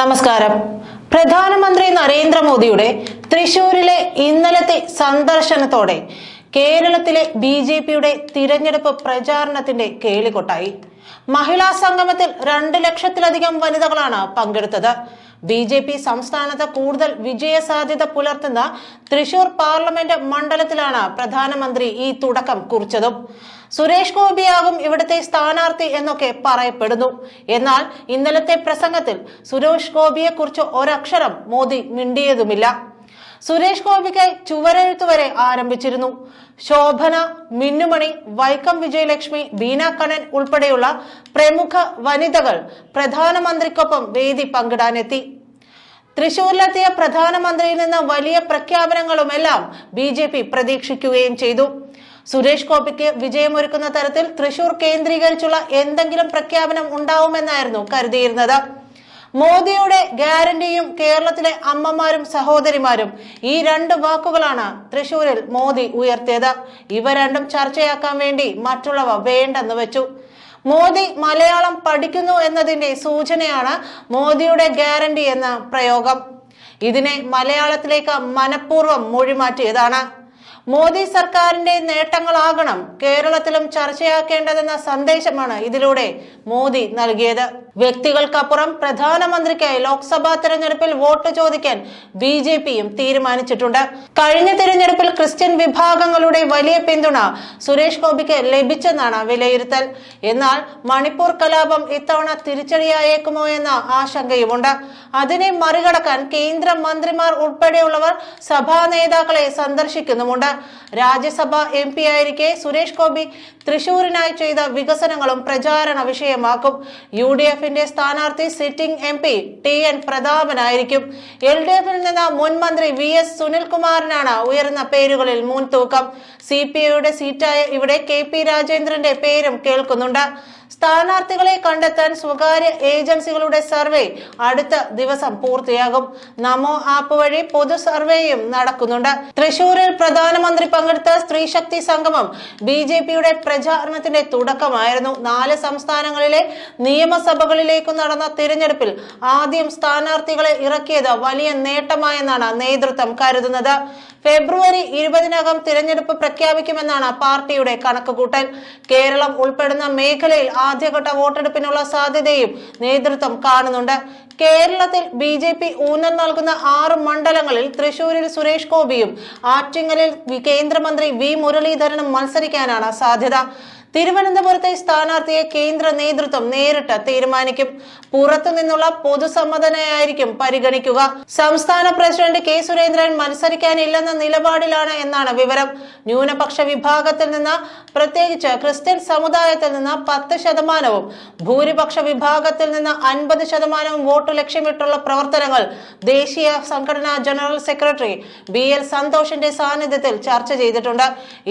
നമസ്കാരം. പ്രധാനമന്ത്രി നരേന്ദ്രമോദിയുടെ തൃശൂരിലെ ഇന്നലത്തെ സന്ദർശനത്തോടെ കേരളത്തിലെ ബി ജെ പിയുടെ തിരഞ്ഞെടുപ്പ് പ്രചാരണത്തിന്റെ കേളികൊട്ടായി. മഹിളാ സംഗമത്തിൽ രണ്ട് ലക്ഷത്തിലധികം വനിതകളാണ് പങ്കെടുത്തത്. ബി ജെ പി സംസ്ഥാനത്ത് കൂടുതൽ വിജയ സാധ്യത പുലർത്തുന്ന തൃശൂർ പാർലമെന്റ് മണ്ഡലത്തിലാണ് പ്രധാനമന്ത്രി ഈ തുടക്കം കുറിച്ചതും. സുരേഷ് ഗോപിയാകും ഇവിടുത്തെ സ്ഥാനാർത്ഥി എന്നൊക്കെ പറയപ്പെടുന്നു. എന്നാൽ ഇന്നലത്തെ പ്രസംഗത്തിൽ സുരേഷ് ഗോപിയെ കുറിച്ച് ഒരക്ഷരം മോദി മിണ്ടിയതുമില്ല. സുരേഷ് ഗോപിക്കായി ചുവരെഴുത്ത് വരെ ആരംഭിച്ചിരുന്നു. ശോഭന മിന്നുമണി വൈക്കം വിജയലക്ഷ്മി ബീന കണ്ണൻ ഉൾപ്പെടെയുള്ള പ്രമുഖ വനിതകൾ പ്രധാനമന്ത്രിക്കൊപ്പം വേദി പങ്കിടാനെത്തി. തൃശൂരിലെത്തിയ പ്രധാനമന്ത്രിയിൽ നിന്ന് വലിയ പ്രഖ്യാപനങ്ങളുമെല്ലാം ബി ജെ പി പ്രതീക്ഷിക്കുകയും ചെയ്തു. സുരേഷ് ഗോപിക്ക് വിജയമൊരുക്കുന്ന തരത്തിൽ തൃശൂർ കേന്ദ്രീകരിച്ചുള്ള എന്തെങ്കിലും പ്രഖ്യാപനം ഉണ്ടാവുമെന്നായിരുന്നു കരുതിയിരുന്നത്. മോദിയുടെ ഗ്യാരണ്ടിയും കേരളത്തിലെ അമ്മമാരും സഹോദരിമാരും ഈ രണ്ട് വാക്കുകളാണ് തൃശൂരിൽ മോദി ഉയർത്തിയത്. ഇവ രണ്ടും ചർച്ചയാക്കാൻ വേണ്ടി മറ്റുള്ളവ വേണ്ടെന്ന് വെച്ചു. മോദി മലയാളം പഠിക്കുന്നു എന്നതിന്റെ സൂചനയാണ് മോദിയുടെ ഗ്യാരണ്ടി എന്ന പ്രയോഗം. ഇതിനെ മലയാളത്തിലേക്ക് മനഃപൂർവം മൊഴിമാറ്റിയതാണ്. മോദി സർക്കാരിന്റെ നേട്ടങ്ങളാകണം കേരളത്തിലും ചർച്ചയാക്കേണ്ടതെന്ന സന്ദേശമാണ് ഇതിലൂടെ മോദി നൽകിയത്. വ്യക്തികൾക്കപ്പുറം പ്രധാനമന്ത്രിക്കായി ലോക്സഭാ തെരഞ്ഞെടുപ്പിൽ വോട്ട് ചോദിക്കാൻ ബി ജെ പിയും തീരുമാനിച്ചിട്ടുണ്ട്. കഴിഞ്ഞ തെരഞ്ഞെടുപ്പിൽ ക്രിസ്ത്യൻ വിഭാഗങ്ങളുടെ വലിയ പിന്തുണ സുരേഷ് ഗോപിക്ക് ലഭിച്ചെന്നാണ് വിലയിരുത്തൽ. എന്നാൽ മണിപ്പൂർ കലാപം ഇത്തവണ തിരിച്ചടിയായേക്കുമോ എന്ന ആശങ്കയുമുണ്ട്. അതിനെ മറികടക്കാൻ കേന്ദ്ര മന്ത്രിമാർ ഉൾപ്പെടെയുള്ളവർ സഭാ നേതാക്കളെ സന്ദർശിക്കുന്നുമുണ്ട്. രാജ്യസഭ എം പി ആയിരിക്കെ സുരേഷ് ഗോപി തൃശൂരിനായി ചെയ്ത വികസനങ്ങളും പ്രചാരണ വിഷയമാക്കും. യു ഡി എഫിന്റെ സ്ഥാനാർത്ഥി sitting M P T N പ്രതാപനായിരിക്കും. L D എഫിൽ നിന്ന് മുൻ മന്ത്രി വി എസ് സുനിൽകുമാറിനാണ് ഉയർന്ന പേരുകളിൽ മുൻതൂക്കം. സി പി ഐയുടെ സീറ്റായ ഇവിടെ കെ പി രാജേന്ദ്രന്റെ പേരും കേൾക്കുന്നുണ്ട്. സ്ഥാനാർത്ഥികളെ കണ്ടെത്താൻ സ്വകാര്യ ഏജൻസികളുടെ സർവേ അടുത്ത ദിവസം പൂർത്തിയാകും. നമോ ആപ്പ് വഴി പൊതു സർവേയും നടക്കുന്നുണ്ട്. തൃശൂരിൽ പ്രധാനമന്ത്രി പങ്കെടുത്ത സ്ത്രീശക്തി സംഗമം ബി ജെ പിയുടെ പ്രചാരണത്തിന്റെ തുടക്കമായിരുന്നു. നാല് സംസ്ഥാനങ്ങളിലെ നിയമസഭകളിലേക്ക് നടന്ന തിരഞ്ഞെടുപ്പിൽ ആദ്യം സ്ഥാനാർത്ഥികളെ ഇറക്കിയത് വലിയ നേട്ടമായെന്നാണ് നേതൃത്വം കരുതുന്നത്. ഫെബ്രുവരി ഇരുപതിനകം തിരഞ്ഞെടുപ്പ് പ്രഖ്യാപിക്കുമെന്നാണ് പാർട്ടിയുടെ കണക്കുകൂട്ടൽ കേരളം ഉൾപ്പെടുന്ന മേഖലയിൽ ആദ്യഘട്ട വോട്ടെടുപ്പിനുള്ള സാധ്യതയും നേതൃത്വം കാണുന്നുണ്ട്. കേരളത്തിൽ ബി ജെ പി ഊന്നൽ നൽകുന്ന ആറ് മണ്ഡലങ്ങളിൽ തൃശൂരിൽ സുരേഷ് ഗോപിയും ആറ്റിങ്ങലിൽ കേന്ദ്രമന്ത്രി വി മുരളീധരനും മത്സരിക്കാനാണ് സാധ്യത. തിരുവനന്തപുരത്തെ സ്ഥാനാർത്ഥിയെ കേന്ദ്ര നേതൃത്വം നേരിട്ട് തീരുമാനിക്കും. പുറത്തു നിന്നുള്ള പൊതുസമ്മതനെയായിരിക്കും പരിഗണിക്കുക. സംസ്ഥാന പ്രസിഡന്റ് കെ സുരേന്ദ്രൻ മത്സരിക്കാനില്ലെന്ന നിലപാടിലാണ് എന്നാണ് വിവരം. ന്യൂനപക്ഷ വിഭാഗത്തിൽ നിന്ന് പ്രത്യേകിച്ച് ക്രിസ്ത്യൻ സമുദായത്തിൽ നിന്ന് പത്ത് ശതമാനവും ഭൂരിപക്ഷ വിഭാഗത്തിൽ നിന്ന് അൻപത് ശതമാനവും വോട്ട് ലക്ഷ്യമിട്ടുള്ള പ്രവർത്തനങ്ങൾ ദേശീയ സംഘടനാ ജനറൽ സെക്രട്ടറി ബി എൽ സന്തോഷിന്റെ സാന്നിധ്യത്തിൽ ചർച്ച ചെയ്തിട്ടുണ്ട്.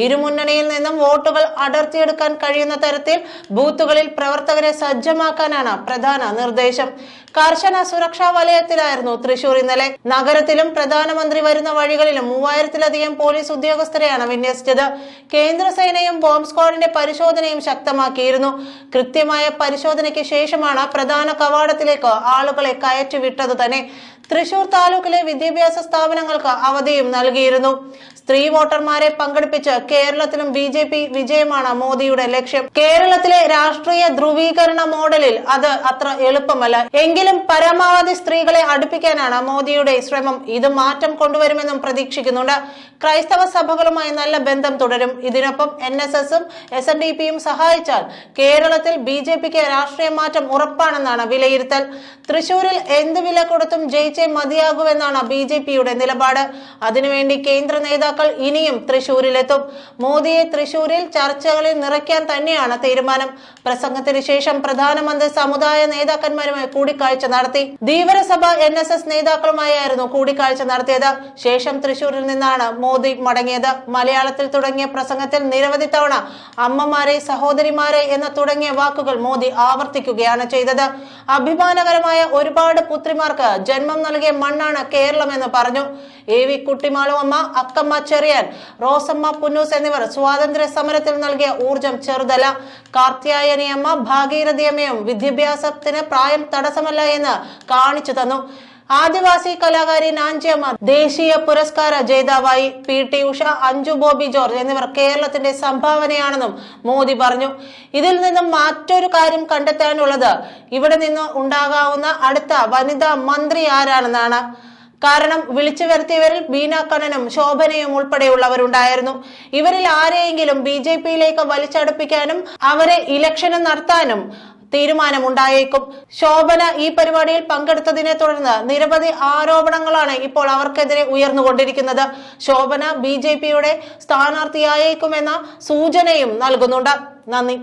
ഇരുമുന്നണിയിൽ നിന്നും വോട്ടുകൾ അടർത്തിയെടുക്കാൻ കഴിയുന്ന തരത്തിൽ ബൂത്തുകളിൽ പ്രവർത്തകരെ സജ്ജമാക്കാനാണ് പ്രധാന നിർദ്ദേശം. കർശന സുരക്ഷാ വലയത്തിലായിരുന്നു തൃശൂർ ഇന്നലെ. നഗരത്തിലും പ്രധാനമന്ത്രി വരുന്ന വഴികളിലും മൂവായിരത്തിലധികം പോലീസ് ഉദ്യോഗസ്ഥരെയാണ് വിന്യസിച്ചത്. കേന്ദ്രസേനയും ബോംബ് സ്ക്വാഡിന്റെ പരിശോധനയും ശക്തമാക്കിയിരുന്നു. കൃത്യമായ പരിശോധനയ്ക്ക് ശേഷമാണ് പ്രധാന കവാടത്തിലേക്ക് ആളുകളെ കയറ്റിവിട്ടത് തന്നെ. തൃശൂർ താലൂക്കിലെ വിദ്യാഭ്യാസ സ്ഥാപനങ്ങൾക്ക് അവധിയും നൽകിയിരുന്നു. സ്ത്രീ വോട്ടർമാരെ പങ്കെടുപ്പിച്ച് കേരളത്തിലും ബി ജെ പി വിജയമാണ് മോദിയുടെ ലക്ഷ്യം. കേരളത്തിലെ രാഷ്ട്രീയ ധ്രുവീകരണ മോഡലിൽ അത് അത്ര എളുപ്പമല്ല. എങ്കിലും പരമാവധി സ്ത്രീകളെ അടുപ്പിക്കാനാണ് മോദിയുടെ ശ്രമം. ഇത് മാറ്റം കൊണ്ടുവരുമെന്നും പ്രതീക്ഷിക്കുന്നുണ്ട്. ക്രൈസ്തവ സഭകളുമായി നല്ല ബന്ധം തുടരും. ഇതിനൊപ്പം എൻ എസ് എസും എസ് എൻ ഡി പിയും സഹായിച്ചാൽ കേരളത്തിൽ ബി ജെ പിക്ക് രാഷ്ട്രീയ മാറ്റം ഉറപ്പാണെന്നാണ് വിലയിരുത്തൽ. തൃശൂരിൽ എന്ത് വില കൊടുത്തും ജയിച്ചേ മതിയാകുമെന്നാണ് ബി ജെ പിയുടെ നിലപാട്. അതിനുവേണ്ടി കേന്ദ്ര നേതാക്കൾ ഇനിയും തൃശൂരിലെത്തും. മോദിയെ തൃശൂരിൽ ചർച്ചകളിൽ നിറയ്ക്കാൻ തന്നെയാണ് തീരുമാനം. പ്രസംഗത്തിന് ശേഷം പ്രധാനമന്ത്രി സമുദായ നേതാക്കന്മാരുമായി കൂടിക്കാഴ്ച നടത്തി. ധീവരസഭ എൻ എസ് എസ് നേതാക്കളുമായായിരുന്നു കൂടിക്കാഴ്ച നടത്തിയത്. ശേഷം തൃശൂരിൽ നിന്നാണ് മോദി മടങ്ങിയത്. മലയാളത്തിൽ തുടങ്ങിയ പ്രസംഗത്തിൽ നിരവധി തവണ അമ്മമാരെ സഹോദരിമാരെ എന്ന തുടങ്ങിയ വാക്കുകൾ മോദി ആവർത്തിക്കുകയാണ് ചെയ്തത്. അഭിമാനകരമായ ഒരുപാട് പുത്രിമാർക്ക് ജന്മം നൽകിയ മണ്ണാണ് കേരളം എന്ന് പറഞ്ഞു. എ വി കുട്ടിമാളുവമ്മ അക്കമ്മ ചെറിയാൻ റോസമ്മ പുന്നൂസ് എന്നിവർ സ്വാതന്ത്ര്യ സമരത്തിൽ നൽകിയ ഊർജം ചെറുതല കാർത്യായനിയമ്മ ഭാഗീരഥിയമ്മയും വിദ്യാഭ്യാസത്തിന് പ്രായം തടസ്സമല്ല എന്ന് കാണിച്ചു തന്നു. ആദിവാസി കലാകാരി നാഞ്ചിയമ്മ ദേശീയ പുരസ്കാര ജേതാവായി പി ടി ഉഷ അഞ്ജു ബോബി ജോർജ് എന്നിവർ കേരളത്തിന്റെ സംഭാവനയാണെന്നും മോദി പറഞ്ഞു. ഇതിൽ നിന്നും മറ്റൊരു കാര്യം കണ്ടെത്താനുള്ളത് ഇവിടെ നിന്ന് ഉണ്ടാകാവുന്ന അടുത്ത വനിതാ മന്ത്രി ആരാണെന്നാണ്. കാരണം വിളിച്ചു വരുത്തിയവരിൽ ബീന കണ്ണനും ശോഭനയും ഉൾപ്പെടെയുള്ളവരുണ്ടായിരുന്നു. ഇവരിൽ ആരെയെങ്കിലും ബി ജെ പിയിലേക്ക് വലിച്ചടുപ്പിക്കാനും അവരെ ഇലക്ഷന് നടത്താനും തീരുമാനമുണ്ടായേക്കും. ശോഭന ഈ പരിപാടിയിൽ പങ്കെടുത്തതിനെ തുടർന്ന് നിരവധി ആരോപണങ്ങളാണ് ഇപ്പോൾ അവർക്കെതിരെ ഉയർന്നുകൊണ്ടിരിക്കുന്നത്. ശോഭന ബി ജെ പിയുടെ സ്ഥാനാർത്ഥിയായേക്കുമെന്ന സൂചനയും നൽകുന്നുണ്ട്. നന്ദി.